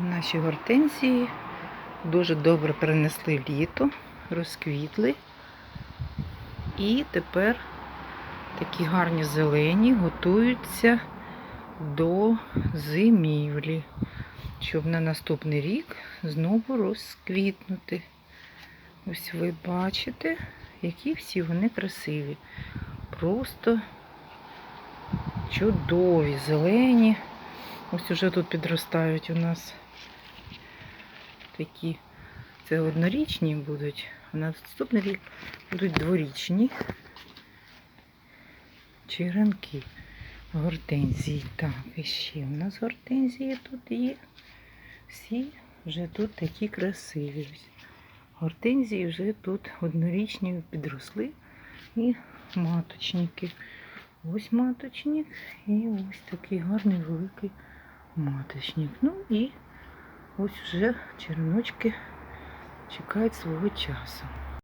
Наші гортензії дуже добре перенесли літо, розквітли. І тепер такі гарні зелені готуються до зимівлі, щоб на наступний рік знову розквітнути. Ось ви бачите, які всі вони красиві. Просто чудові, зелені. Ось уже тут підростають у нас такі. Це однорічні будуть, а на наступний рік будуть дворічні черенки гортензії. Так, і ще у нас гортензії тут є. Всі вже тут такі красиві. Гортензії вже тут однорічні підросли і маточники. Ось маточник і ось такий гарний великий маточник. Ну і ось вже череночки чекають свого часу.